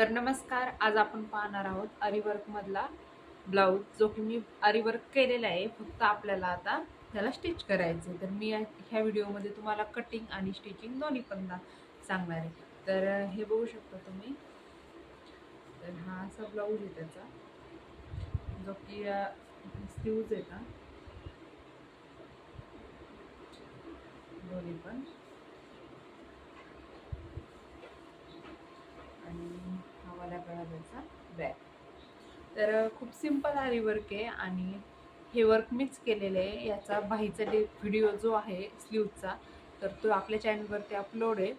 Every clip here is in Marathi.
तर नमस्कार आज आपण पाहणार आहोत आरीवर्कमधला ब्लाऊज जो की मी आरीवर्क केलेला आहे फक्त आपल्याला आता त्याला स्टिच करायचं आहे. तर मी ह्या व्हिडिओमध्ये तुम्हाला कटिंग आणि स्टिचिंग दोन्ही पण सांगणार आहे. तर हे बघू शकता तुम्ही. तर हा असा ब्लाऊज आहे त्याचा जो की स्लीव्ज का दोन्ही पण. आणि वाला गळा बॅग तर खूप सिंपल आरी वर्क आहे आणि हे वर्क मीच केलेलं आहे. याचा बाहीचा डे व्हिडिओ जो आहे स्लीवचा तर तो आपल्या चॅनलवरती अपलोड आहे.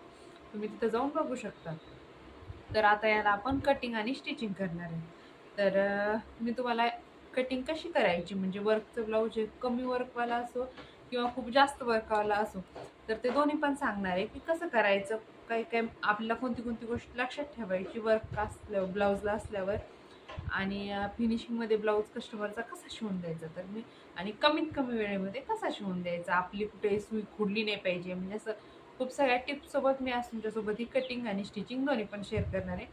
तुम्ही तिथं जाऊन बघू शकता. तर आता याला आपण कटिंग आणि स्टिचिंग करणार आहे. तर मी तुम्हाला कटिंग कशी करायची? म्हणजे वर्कचं ब्लाऊज हे कमी वर्कवाला असो किंवा खूप जास्त वर्कवाला असो तर ते दोन्ही पण सांगणार आहे की कसं करायचं? काही काही आपल्याला कोणती कोणती गोष्ट लक्षात ठेवायची वर्क असल्यावर ब्लाऊजला असल्यावर. आणि फिनिशिंगमध्ये ब्लाऊज कस्टमरचा कसा शिवून द्यायचा? तर मी आणि कमीत कमी वेळेमध्ये कसा शिवून द्यायचा? आपली कुठे सुई खुडली नाही पाहिजे. म्हणजे असं खूप सगळ्या टिप्ससोबत मी आज तुमच्यासोबत ही कटिंग आणि स्टिचिंग दोन्ही पण शेअर करणार आहे.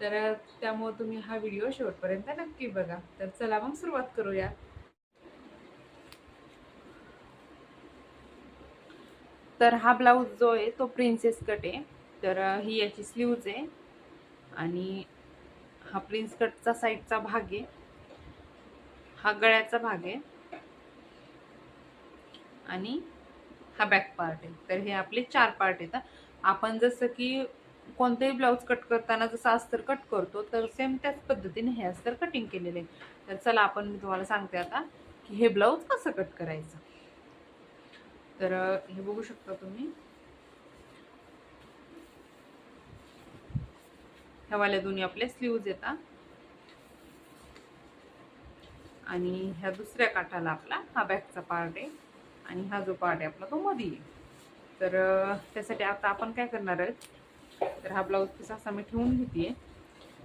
तर त्यामुळं त्यामुळे तुम्ही हा व्हिडिओ शेवटपर्यंत नक्की बघा. तर चला मग सुरुवात करूया. तर हा ब्लाऊज जो आहे तो प्रिन्सेस कट आहे. तर ही याची स्लीव्ज आहे. आणि हा प्रिन्स कटचा साईडचा भाग आहे. हा गळ्याचा भाग आहे. आणि हा बॅक पार्ट आहे. तर हे आपले चार पार्ट आहेत. आपण जसं की कोणतेही ब्लाऊज कट करताना जसं अस्तर कट करतो तर सेम त्याच पद्धतीने हे अस्तर कटिंग केलेले आहे. तर चला आपण मी तुम्हाला सांगते आता की हे ब्लाऊज कसं कट करायचं. तर हे बघू शकता तुम्ही. ह्यावाल्या दोन्ही आपले स्लीव्ज येतात. आणि ह्या दुसऱ्या काठाला आपला हा बॅकचा पार्ट आहे. आणि हा जो पार्ट आहे आपला तो मध्ये आहे. तर त्यासाठी आता आपण काय करणार आहोत? तर हा ब्लाऊज पीस असा मी ठेवून घेते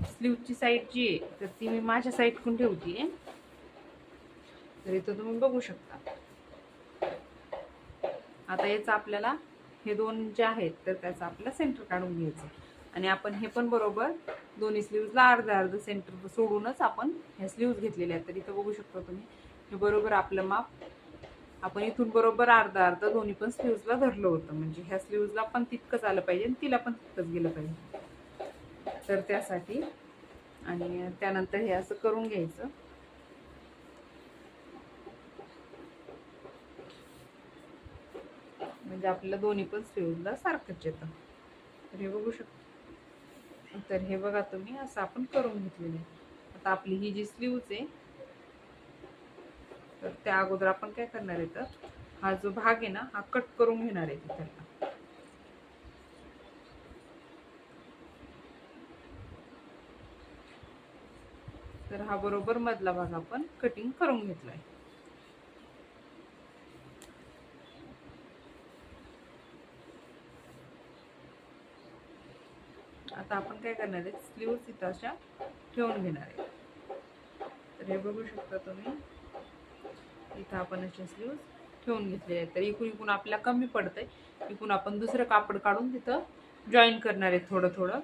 स्लीवची साईड जी आहे तर ती मी माझ्या साईडकडून ठेवते तर इथं तुम्ही बघू शकता. आता याचं आपल्याला हे दोन जे आहेत तर त्याचं आपल्याला सेंटर काढून घ्यायचं. आणि आपण हे पण बरोबर दोन्ही स्लीव्जला अर्धा अर्ध सेंटर सोडूनच आपण ह्या स्लीव्ज घेतलेल्या आहेत. तर इथं बघू शकता तुम्ही हे बरोबर आपलं माप. आपण इथून बरोबर अर्धा अर्धा दोन्ही पण स्लीव्जला धरलं होतं. म्हणजे ह्या स्लीव्जला पण तितकंच आलं पाहिजे आणि तिला पण तितकंच गेलं पाहिजे. तर त्यासाठी आणि त्यानंतर हे असं करून घ्यायचं. म्हणजे आपल्याला दोन्ही पण स्लीवला सारखंच येतं. तर हे बघू शकतो. तर हे बघा तुम्ही असं आपण करून घेतलेलं आहे. आता आपली ही जी स्लीव्ज आहे तर त्या अगोदर आपण काय करणार आहे तर हा जो भाग आहे ना हा कट करून घेणार आहे तिथला तर हा बरोबर मधला भाग आपण कटिंग करून घेतलाय. आता आपण काय करणार आहे? स्लीव्स इथं अशा ठेवून घेणार आहे. तर हे बघू शकता तुम्ही. इथं आपण अशा स्लीव्स ठेवून घेतलेले आहेत. तर इकून इकून आपल्याला कमी पडतंय. इकून आपण दुसरं कापड काढून तिथं जॉईन करणार आहे थोडं थोडं.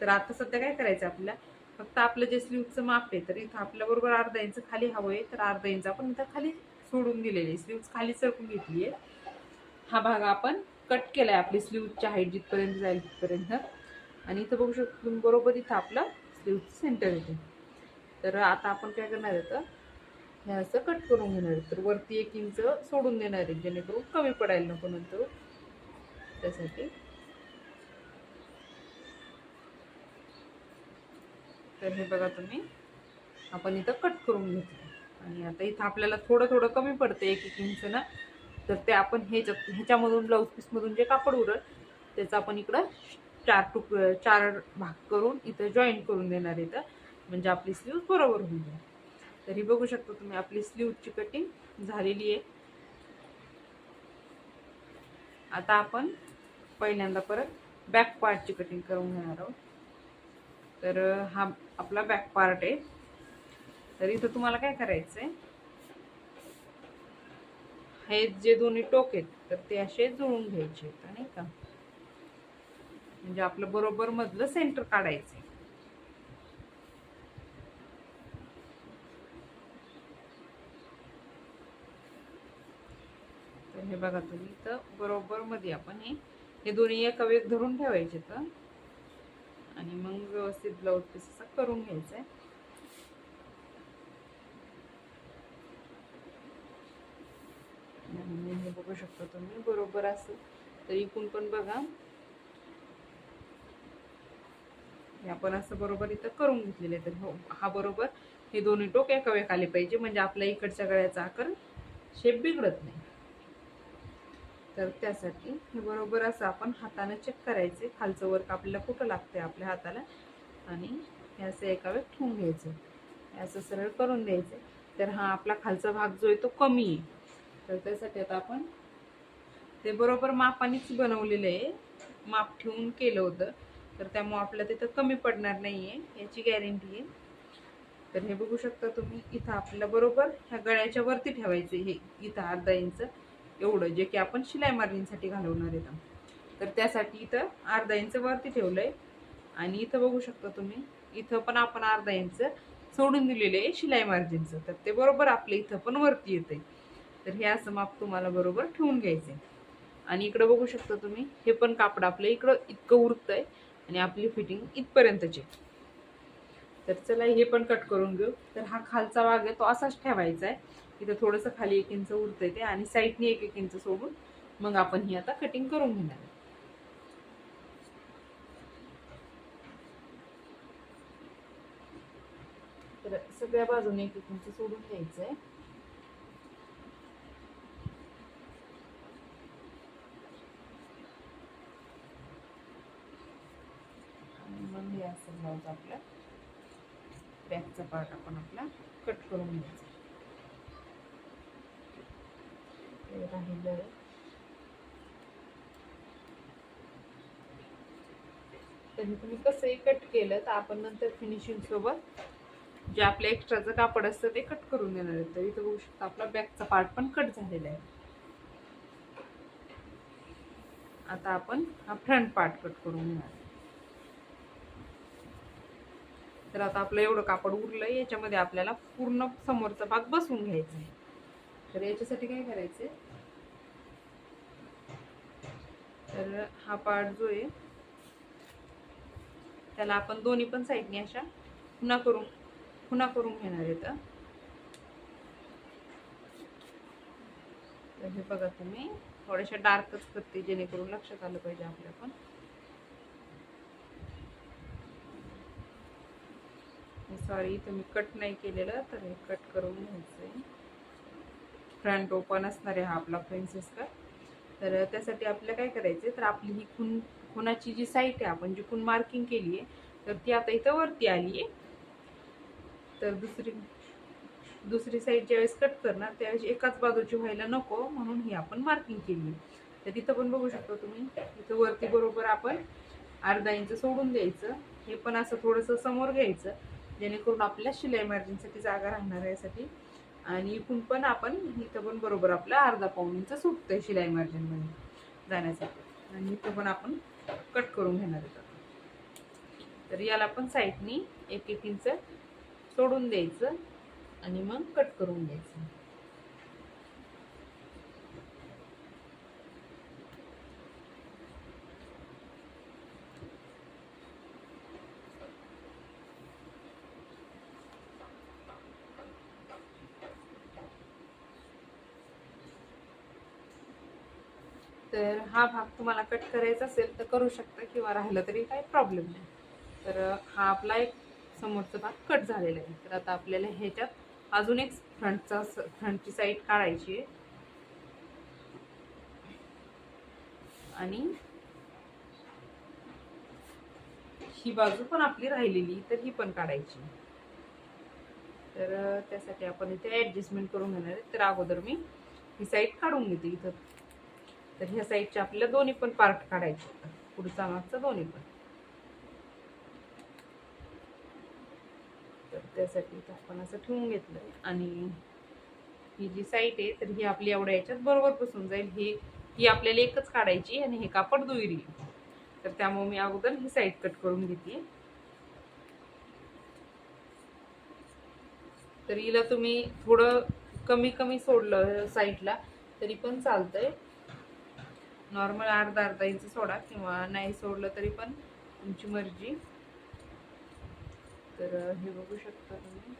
तर आता सध्या काय करायचं आपल्याला? फक्त आपलं जे स्लीवचं माप आहे तर इथं आपल्याबरोबर अर्धा इंच खाली हवं आहे तर अर्धा इंच आपण इथं खाली सोडून दिलेली आहे. स्लीव्स खाली सरकून घेतली आहे. हा भाग आपण कट केला आहे आपली स्लीवच्या हाईट जिथपर्यंत जाईल तिथपर्यंत. आणि इथं बघू शकतो तुम्ही बरोबर इथं आपलं स्लीवचं सेंटर येते तर आता आपण काय करणार आहे तर हे असं कट करून घेणार आहे. तर वरती एक इंच सोडून देणार आहे जेणेकरून कमी पडायला नको नंतर. त्यासाठी. तर हे बघा तुम्ही आपण इथं कट करून घेतलं. आणि आता इथं आपल्याला थोडं थोडं कमी पडतं एक एक इंच ना. तर ते आपण ह्याच्यात ह्याच्यामधून ब्लाऊज पीसमधून जे कापड उरल त्याचं आपण इकडं चार टुक चार भाग करून इथं जॉईन करून देणार इथं. म्हणजे आपली स्लीव बरोबर होऊन जाईल. तरी बघू शकता तुम्ही आपली स्लीवची कटिंग झालेली आहे. आता आपण पहिल्यांदा परत बॅक पार्टची कटिंग करून घेणार आहोत. तर हा आपला बॅक पार्ट आहे. तर इथं तुम्हाला काय करायचं आहे हे जे दोन्ही टोक आहेत तर ते असे जुळून घ्यायचे आहेत नाही का? म्हणजे आपलं बरोबर मधलं सेंटर काढायचं तर हे बघा तुम्ही तर बरोबर मध्ये आपण हे हे दोन्ही एक वेग धरून ठेवायचे तर आणि मग व्यवस्थित ब्लाऊज पीस असा करून घ्यायचा आहे हे बघू शकता तुम्ही बरोबर असं. तर इकून पण बघा हे आपण असं बरोबर इथं करून घेतलेलं आहे तर हो हा बरोबर. हे दोन्ही टोक एकावेक आले पाहिजे म्हणजे आपल्या इकडच्या गळ्याचा आकार शेप बिघडत नाही. तर त्यासाठी हे बरोबर असं आपण हाताने चेक करायचे खालचं वर्क आपल्याला कुठं लागते आपल्या हाताला. आणि हे असं एकावेक ठेवून घ्यायचं. असं सरळ करून द्यायचं तर हा आपला खालचा भाग जो आहे तो कमी आहे. तर त्यासाठी आता आपण ते बरोबर मापानेच बनवलेलं आहे. माप ठेवून केलं होतं. तर त्यामुळं आपल्या तिथं कमी पडणार नाही आहे याची गॅरंटी आहे. तर हे बघू शकता तुम्ही इथं आपल्याला बरोबर ह्या गळ्याच्या वरती ठेवायचं हे इथं अर्धा इंच. एवढं जे की आपण शिलाई मार्जिनसाठी घालवणार आहे तर त्यासाठी इथं अर्धा इंच वरती ठेवलं आहे आणि इथं बघू शकता तुम्ही इथं पण आपण अर्धा इंच सोडून दिलेलं आहे शिलाई मार्जिनचं. तर ते बरोबर आपल्या इथं पण वरती येते तर हे असं माप तुम्हाला बरोबर ठेवून घ्यायचं आहे आणि इकडं बघू शकता तुम्ही हे पण कापड आपलं इकडं इतकं उरतंय. आणि आपली फिटिंग इथपर्यंतची. तर चला हे पण कट करून घेऊ. तर हा खालचा भाग आहे तो असाच ठेवायचा आहे. इथं थोडंसं खाली एक इंच उरतंय ते आणि साईडने एक एक इंच सोडून मग आपण ही आता कटिंग करून घेणार आहे. तर सगळ्या बाजूने एक एक इंच सोडून घ्यायचं आहे मग असं ब्लाऊज आपला बॅकचा पार्ट आपण आपला कट करून घ्यायचा. ते राहिलं. तरी तुम्ही कसंही कट केलं तर आपण नंतर फिनिशिंग सोबत जे आपलं एक्स्ट्राचं कापड असतं ते कट करून देणार आहे तर इथं बघू शकता आपला बॅकचा पार्ट पण कट झालेला आहे. आता आपण हा फ्रंट पार्ट कट करून घेणार आहे. तर आता आपलं एवढं कापड उरलं याच्यामध्ये आपल्याला पूर्ण समोरचा भाग बसवून घ्यायचा आहे. तर याच्यासाठी काय करायचंय? तर हा पार्ट जो आहे त्याला आपण दोन्ही पण साईडने अशा खुणा करून खुणा करून घेणार आहे तर. हे बघा तुम्ही थोड्याशा डार्कच करते जेणेकरून लक्षात आलं पाहिजे आपल्या पण. सॉरी इथं मी कट नाही केलेलं तर हे कट करून घ्यायचंय. फ्रंट ओपन असणार आहे हा आपला प्रिन्सेस तर त्यासाठी आपल्याला काय करायचं तर आपली ही खून खुनाची जी साईट आहे आपण जी खून मार्किंग केली आहे तर ती आता इथं वरती आली आहे तर दुसरी दुसरी साईड ज्यावेळेस कट करणार त्यावेळेस एकाच बाजूची व्हायला नको म्हणून ही आपण मार्किंग केली तर तिथं पण बघू शकता तुम्ही इथं वरती बरोबर आपण अर्धा इंच सोडून द्यायचं. हे पण असं थोडंसं समोर घ्यायचं. जेणेकरून आपल्या शिलाई मार्जिनसाठी जागा राहणार आहे यासाठी. आणि इथून पण आपण इथं पण बरोबर आपला अर्धा पाऊन इंच आहे शिलाई मार्जिनमध्ये जाण्यासाठी. आणि इथं पण आपण कट करून घेणार आहोत. तर याला पण साईडनी एक एक इंच सोडून द्यायचं आणि मग कट करून घ्यायचं तर हा भाग तुम्हाला कट करायचा असेल तर करू शकता किंवा राहिलं तरी काही प्रॉब्लेम नाही. तर हा आपला एक समोरचा भाग कट झालेला आहे. तर आता आपल्याला ह्याच्यात अजून एक फ्रंटचा फ्रंटची साईड काढायची आहे. आणि ही बाजू पण आपली राहिलेली तर ही पण काढायची. तर त्यासाठी आपण इथे ॲडजस्टमेंट करून घेणार आहे. तर अगोदर मी ही साईड काढून घेते इथं. तर ह्या साईडचे आपल्याला दोन्ही पण पार्ट काढायचे पुढचा मागचा दोन्ही पण. तर त्यासाठी आपण असं ठेवून घेतलं आणि ही जी साईट आहे तर ही आपली एवढ्या याच्यात बरोबर बसून जाईल. ही ही आपल्याला एकच काढायची आणि हे कापड दुहेरी तर त्यामुळे मी अगोदर ही साईड कट करून घेते. तर हिला तुम्ही थोडं कमी कमी सोडलं साईडला तरी पण चालतंय. नॉर्मल अर्धा अर्धा इंच सोडा किंवा नाही सोडलं तरी पण तुमची मर्जी. तर हे बघू शकता तुम्ही.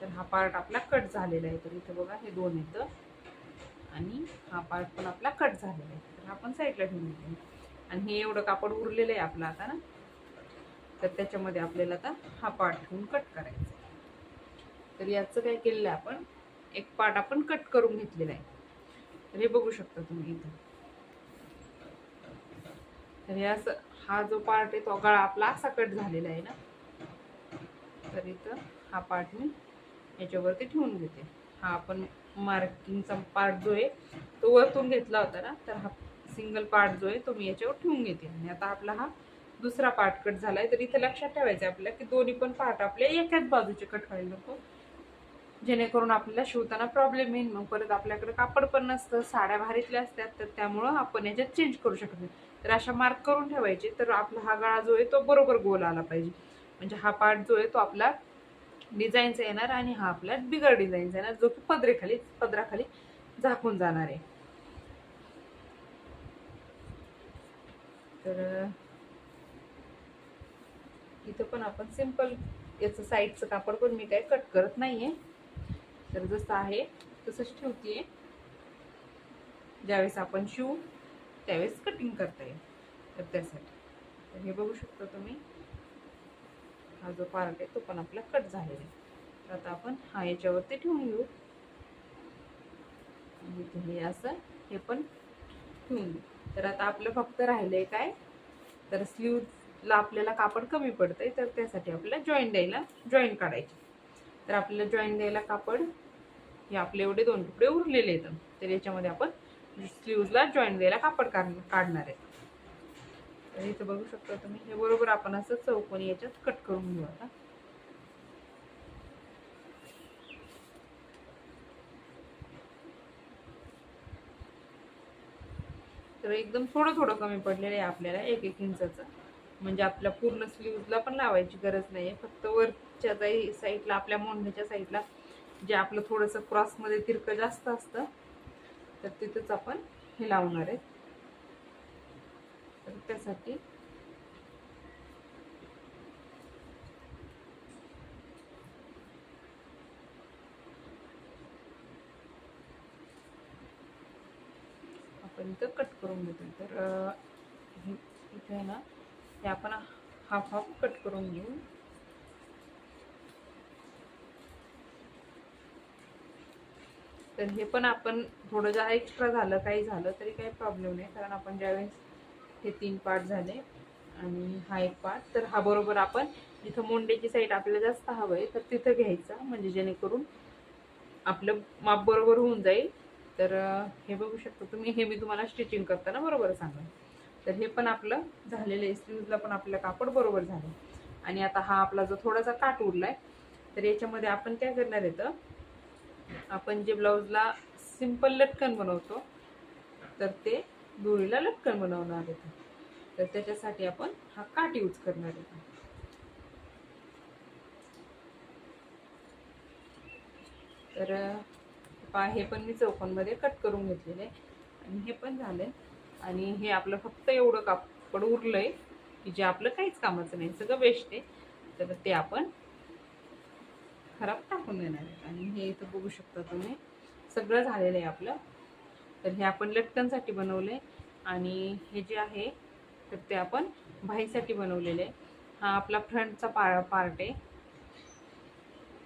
तर हा पार्ट आपला कट झालेला आहे. तर इथे बघा हे दोन येतं आणि हा पार्ट पण आपला कट झालेला आहे. तर आपण साईडला ठेवून आणि हे एवढं कापड उरलेलं आहे आपलं आता ना. तर त्याच्यामध्ये आपल्याला आता हा पार्ट घेऊन कट करायचा तर याचं काय केलेलं आहे आपण? एक पार्ट आपण कट करून घेतलेला आहे. तर हे बघू शकता तुम्ही इथं. तर हे असं हा जो पार्ट आहे तो गळा आपला असा कट झालेला आहे ना? तर इथं हा पार्ट मी याच्यावरती ठेवून घेते. हा आपण मार्किंगचा पार्ट जो आहे तो वरतून घेतला होता ना? तर हा सिंगल पार्ट जो आहे तो मी याच्यावर ठेवून घेते. आणि आता आपला हा दुसरा पार्ट कट झालाय तर इथे लक्षात ठेवायचं आहे आपल्याला की दोन्ही पण पार्ट आपल्या एकाच बाजूचे कट व्हायला नको. जेणेकरून आपल्याला शिवताना प्रॉब्लेम येईल मग परत आपल्याकडे कापड पण नसतं साड्या भारीतल्या असतात तर त्यामुळं आपण याच्यात चेंज करू शकत नाही. तर अशा मार्क करून ठेवायचे तर आपला हा गळा जो आहे तो बरोबर गोल आला पाहिजे. म्हणजे हा पार्ट जो आहे तो आपला डिझाईनचा येणार आणि हा आपला बिगर डिझाईनचा येणार जो की पदरेखाली पदराखाली झाकून जाणार आहे. तर इथं पण आपण सिंपल याचं साईडचं कापड पण मी काय कट करत नाहीये. तर जसं आहे तसंच ठेवते ज्यावेळेस आपण शिवू त्यावेळेस कटिंग करता येईल तर त्यासाठी. तर हे बघू शकता तुम्ही. हा जो पार्ट आहे तो पण आपला कट झालेला आहे. तर आता आपण हा याच्यावरती ठेवून घेऊ. हे असं हे पण ठेवून घेऊ. तर आता आपलं फक्त राहिलं आहे काय? तर ला आपल्याला कापड कमी पडतंय तर त्यासाठी आपल्याला जॉईन द्यायला जॉईन काढायचे. तर आपल्याला जॉईन द्यायला कापड हे आपले एवढे दोन तुकडे उरलेले आहेत. तर याच्यामध्ये आपण स्लीव्जला जॉईन द्यायला कापड काढणार आहे तर इथं बघू शकता तुम्ही हे बरोबर आपण असं चौकोनी याच्यात कट करून घेऊ आता. तर एकदम थोडं थोडं कमी पडलेलं आहे आपल्याला एक एक इंचाचं. म्हणजे आपल्या पूर्ण स्लीव्जला पण लावायची गरज नाही आहे फक्त वरच्या साईडला आपल्या मोंढ्याच्या साईडला जे आपलं थोडंसं क्रॉसमध्ये तिरकं जास्त असतं तर तिथंच आपण हे लावणार आहे. तर त्यासाठी आपण इथं कट करून घेतो तर हे इथे आहे ना हे आपण हाफ हाफ कट करून घेऊ. तर हे पण आपण थोडं जरा एक्स्ट्रा झालं काही झालं तरी काही प्रॉब्लेम नाही. कारण आपण ज्यावेळेस हे तीन पार्ट झाले आणि हा एक पार्ट तर हा बरोबर आपण जिथं मोंडेची साईड आपल्याला जास्त हवं आहे तर तिथं घ्यायचा. म्हणजे जेणेकरून आपलं माप बरोबर होऊन जाईल. तर हे बघू शकता तुम्ही. हे मी तुम्हाला स्टिचिंग करताना बरोबर सांगा तर हे पण आपलं झालेलं आहे. स्लीव्जला पण आपलं कापड बरोबर झालं. आणि आता हा आपला जो थोडासा काट उरलाय तर याच्यामध्ये आपण काय करणार आहे आपण जे ब्लाऊजला सिंपल लटकन बनवतो तर ते दोरीला लटकन बनवणार आहे. तर त्याच्यासाठी आपण हा काट यूज करणार आहे. तर पहा हे पण मी चौकोनमध्ये कट करून घेतलेले आहे. आणि हे पण झालंय आणि हे आपलं फक्त एवढं कापड उरलंय की जे आपलं काहीच कामाचं नाही सगळं वेस्ट आहे. तर ते आपण खराब टाकून देणार आहे आणि हे इथं बघू शकता तुम्ही सगळं झालेलं आहे आपलं. तर हे आपण लटकनसाठी आहे आणि हे जे आहे तर ते आपण भाईसाठी बनवलेले आहे. हा आपला फ्रंटचा पा पार्ट आहे.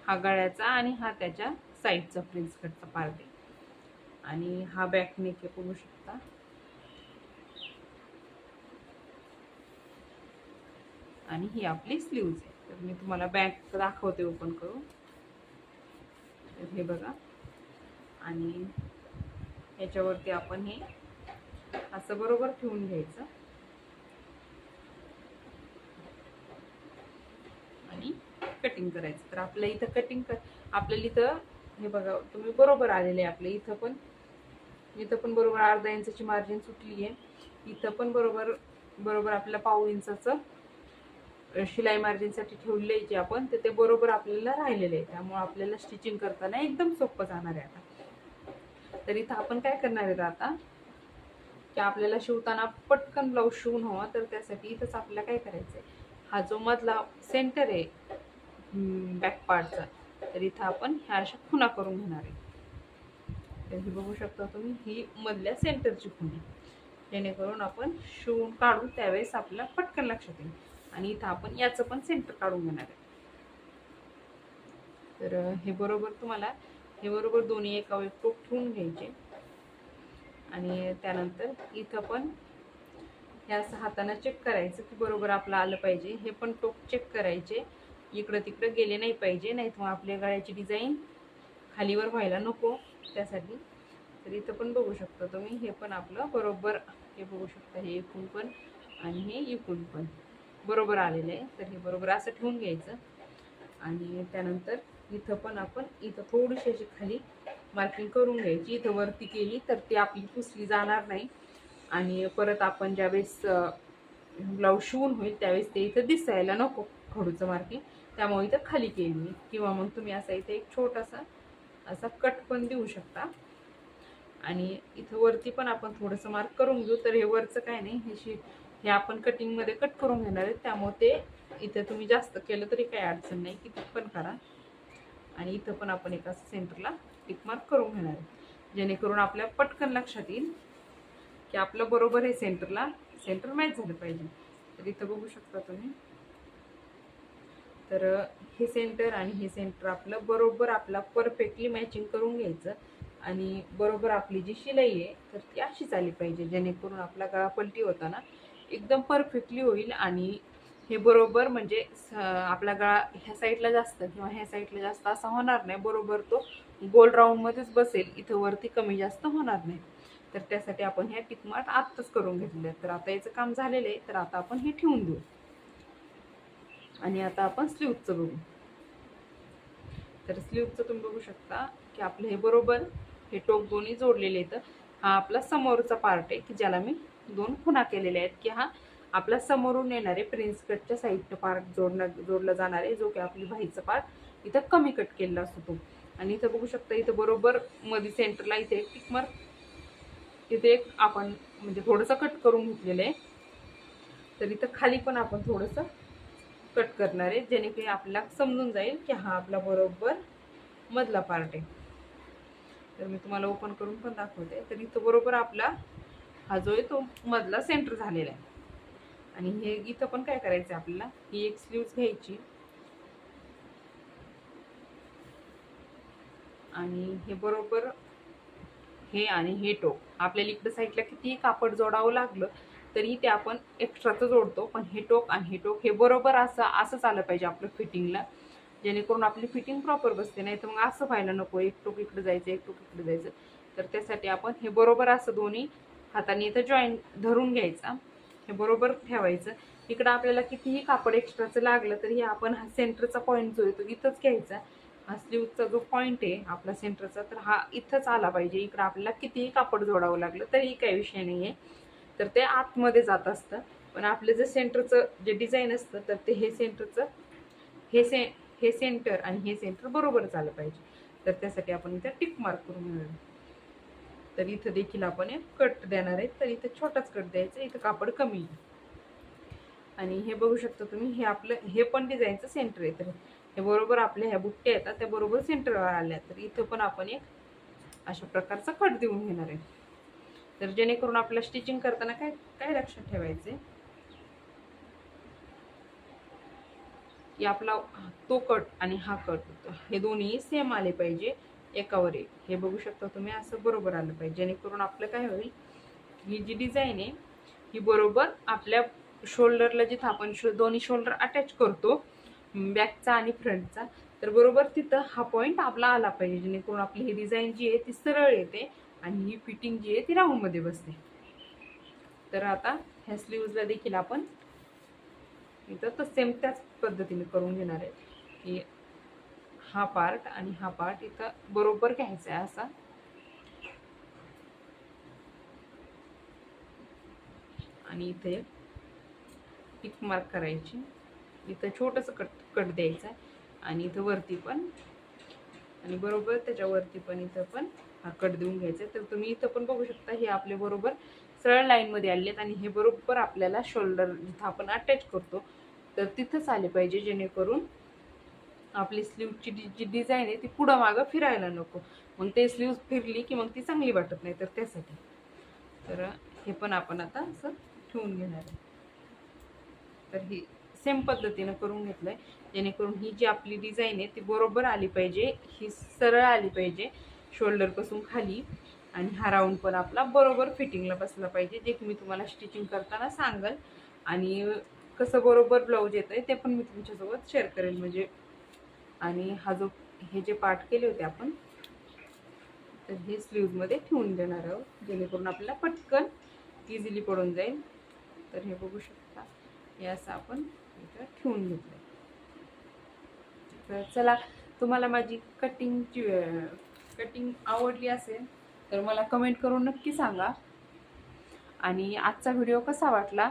हा गळ्याचा आणि हा त्याच्या साईडचा प्रिन्स कटचा पार्ट आहे. आणि हा बॅक नेक बघू शकता. आणि ही आपली स्लीव्ज आहे. तर मी तुम्हाला बॅग दाखवते ओपन करून. तर हे बघा. आणि याच्यावरती आपण हे असं बरोबर ठेवून घ्यायचं. आणि कटिंग करायचं. तर आपल्या इथं कटिंग कर आपल्याला इथं हे बघा तुम्ही बरोबर आलेले आहे आपल्या इथं पण इथं पण बरोबर अर्धा इंचाची मार्जिन सुटली आहे इथं पण बरोबर बरोबर आपल्याला पाऊ इंचाचं शिलाई मार्जिनसाठी ठेवलेले जे आपण तर ते बरोबर आपल्याला राहिलेले आहे. त्यामुळे आपल्याला स्टिचिंग करताना एकदम सोपं जाणार आहे आता. तर इथं आपण काय करणार आहे आता की आपल्याला शिवताना पटकन ब्लाऊज शिवून हवा तर त्यासाठी इथंच आपल्याला काय करायचं आहे हा जो मधला सेंटर आहे बॅक पार्टचा तर इथं आपण ह्या अशा खुणा करून घेणार आहे. तर ही बघू शकता तुम्ही ही मधल्या सेंटरची खुणी. जेणेकरून आपण शिवून काढू त्यावेळेस आपल्याला पटकन लक्षात येईल. आणि इथं आपण याचं पण सेंटर काढून घेणार आहे. तर हे बरोबर तुम्हाला हे बरोबर दोन्ही एका वेळ टोक ठेवून घ्यायचे. आणि त्यानंतर इथं पण ह्या असं हातानं चेक करायचं की बरोबर आपलं आलं पाहिजे. हे पण टोक चेक करायचे. इकडं तिकडं गेले नाही पाहिजे नाही तर मग आपल्या गळ्याची डिझाईन खालीवर व्हायला नको त्यासाठी. तर इथं पण बघू शकता तुम्ही हे पण आपलं बरोबर हे बघू शकता हे इकून पण आणि हे इकून पण. बरोबर आलेलं आहे. तर हे बरोबर असं ठेवून घ्यायचं. आणि त्यानंतर इथं पण आपण इथं थोडीशी अशी खाली मार्किंग करून घ्यायची. इथं वरती केली तर ती आपली पुसली जाणार नाही. आणि परत आपण ज्यावेळेस ब्लाऊज शिवून होईल त्यावेळेस ते इथं दिसायला नको खडूचं मार्किंग त्यामुळे इथं खाली केली किंवा मग तुम्ही असा इथे एक छोटासा असा कट पण देऊ शकता. आणि इथं वरती पण आपण थोडंसं मार्क करून घेऊ. तर हे वरचं काय नाही हे शी हे आपण कटिंगमध्ये कट करून घेणार आहे त्यामुळे ते इथं तुम्ही जास्त केलं तरी काही अडचण नाही. किती पण करा. आणि इथं पण आपण एका सेंटरला टिकमार्क करून घेणार आहे. जेणेकरून आपल्या पटकन लक्षात येईल की आपलं बरोबर हे सेंटरला सेंटर मॅच झालं पाहिजे. तर इथं बघू शकता तुम्ही. तर हे सेंटर आणि हे सेंटर आपलं बरोबर आपला परफेक्टली मॅचिंग करून घ्यायचं. आणि बरोबर आपली जी शिलाई आहे तर ती अशीच आली पाहिजे. जेणेकरून आपला गळा पलटी होताना एकदम परफेक्टली होईल आणि हे बरोबर म्हणजे आपला गळा ह्या साईडला जास्त किंवा ह्या साईडला जास्त असा होणार नाही. बरोबर तो गोल राऊंडमध्येच बसेल. इथं वरती कमी जास्त होणार नाही. तर त्यासाठी आपण ह्या टिकमार्ट आत्ताच करून घेतले तर आता याचं काम झालेलं आहे. तर आता आपण हे ठेवून देऊ. आणि आता आपण स्लीवचं बघू. तर स्लीवचं तुम्ही बघू शकता की आपलं हे बरोबर हे टोक दोन्ही जोडलेले आहेत. हा आपला समोरचा पार्ट आहे की ज्याला मी दोन खुणा केलेल्या आहेत की हा आपला समोरून येणारे प्रिन्स कटच्या साईडचं पार्ट जोडला जोडला जाणार आहे जो की आपली भाईचा पार्ट इथं कमी कट केलेला असतो तो. आणि इथं बघू शकता इथं बरोबर मध्ये सेंटरला इथे एक टिक मार्क तिथे एक आपण म्हणजे थोडंसं कट करून घेतलेलं आहे. तर इथं खाली पण आपण थोडंसं कट करणार आहे जेणेकरून आपल्याला समजून जाईल की हा आपला बरोबर मधला पार्ट आहे. तर मी तुम्हाला ओपन करून पण दाखवते. तर इथं बरोबर आपला हा जो आहे तो मधला सेंटर झालेला आहे. आणि हे इथं पण काय करायचं आहे आपल्याला? ही एक स्लीव्ज घ्यायची. आणि हे बरोबर हे आणि हे टोक. आपल्याला इकडं साईडला कितीही कापड जोडावं लागलं तरी ते आपण एक्स्ट्राचं जोडतो. पण हे टोक आणि हे टोक हे बरोबर असं असंच आलं पाहिजे आपलं फिटिंगला जेणेकरून आपली फिटिंग प्रॉपर बसते. नाही तर मग असं व्हायला नको. एक टोक इकडं जायचं एक टोक इकडं जायचं. तर त्यासाठी आपण हे बरोबर असं दोन्ही हाताने इथं जॉईंट धरून घ्यायचा. हे बरोबर ठेवायचं. इकडं आपल्याला कितीही कापड एक्स्ट्राचं लागलं तरी आपण हा सेंटरचा पॉईंट जो आहे तो इथंच घ्यायचा. हा स्लीवचा जो पॉईंट आहे आपला सेंटरचा तर हा इथंच आला पाहिजे. इकडं आपल्याला कितीही कापड जोडावं लागलं तरीही काही विषय नाही आहे तर ते आतमध्ये जात असतं. पण आपलं जे सेंटरचं जे डिझाईन असतं तर ते हे सेंटरचं हे से हे सेंटर आणि हे सेंटर बरोबर झालं पाहिजे. तर त्यासाठी आपण इथं टिक मार्क करून मिळवू तर इथं देखील आपण एक कट देणार आहे. तर इथं छोटाच कट द्यायचा इथं कापड कमी आहे. आणि हे बघू शकता तुम्ही हे आपलं हे पण डिझाईनचं सेंटर आहे. तर हे बरोबर आपल्या ह्या बुट्ट्या येतात त्या बरोबर सेंटरवर आल्या. तर इथं पण आपण एक अशा प्रकारचा कट देऊन घेणार आहे. तर जेणेकरून आपल्याला स्टिचिंग करताना काय काय लक्षात ठेवायचे की आपला तो कट आणि हा कट हे दोन्ही सेम आले पाहिजे. एकावर एक. हे बघू शकता तुम्ही असं बरोबर आलं पाहिजे. जेणेकरून आपलं काय होईल ही जी डिझाईन आहे ही बरोबर आपल्या शोल्डरला जिथं आपण शो दोन्ही शोल्डर अटॅच करतो बॅकचा आणि फ्रंटचा तर बरोबर तिथं हा पॉईंट आपला आला पाहिजे. जेणेकरून आपली ही डिझाईन जी आहे ती सरळ येते आणि ही फिटिंग जी आहे ती राऊंडमध्ये बसते. तर आता ह्या स्लीवजला देखील आपण इथं तर सेम त्याच पद्धतीने करून घेणार आहे. की हा पार्ट आणि हा पार्ट इथं बरोबर घ्यायचा आहे असा. आणि इथे टिक मार्क करायची. इथं छोटंसं कट कट द्यायचं आहे. आणि इथं वरती पण आणि बरोबर त्याच्यावरती पण इथं पण हा कट देऊन घ्यायचा आहे. तर तुम्ही इथं पण बघू शकता हे आपले बरोबर सरळ लाईनमध्ये आले आहेत. आणि हे बरोबर आपल्याला शोल्डर जिथं आपण अटॅच करतो तर तिथंच आले पाहिजे जेणेकरून आपली स्लीवची जी डिझाईन आहे ती पुढं मागं फिरायला नको. मग ते स्लीव फिरली की मग ती चांगली वाटत नाही तर त्यासाठी. तर हे पण आपण आता असं ठेवून घेणार आहे. तर ही सेम पद्धतीनं करून घेतलं आहे जेणेकरून ही जी आपली डिझाईन आहे ती बरोबर आली पाहिजे ही सरळ आली पाहिजे शोल्डरपासून खाली आणि हा राऊंड पण आपला बरोबर फिटिंगला बसला पाहिजे जे की मी तुम्हाला स्टिचिंग करताना सांगल. आणि कसं बरोबर ब्लाऊज येतं आहे ते पण मी तुमच्यासोबत शेअर करेल. म्हणजे आणि हा जो हे जे पार्ट केले होते आपण तर हे स्लीवमध्ये ठेवून देणार आहोत. जेणेकरून आपल्याला पटकन इझिली पडून जाईल. तर हे बघू शकता हे असं आपण इथं ठेवून घेतलं तर चला तुम्हाला माझी कटिंगची कटिंग आवडली असेल तर मला कमेंट करून नक्की सांगा. आणि आजचा व्हिडिओ कसा वाटला?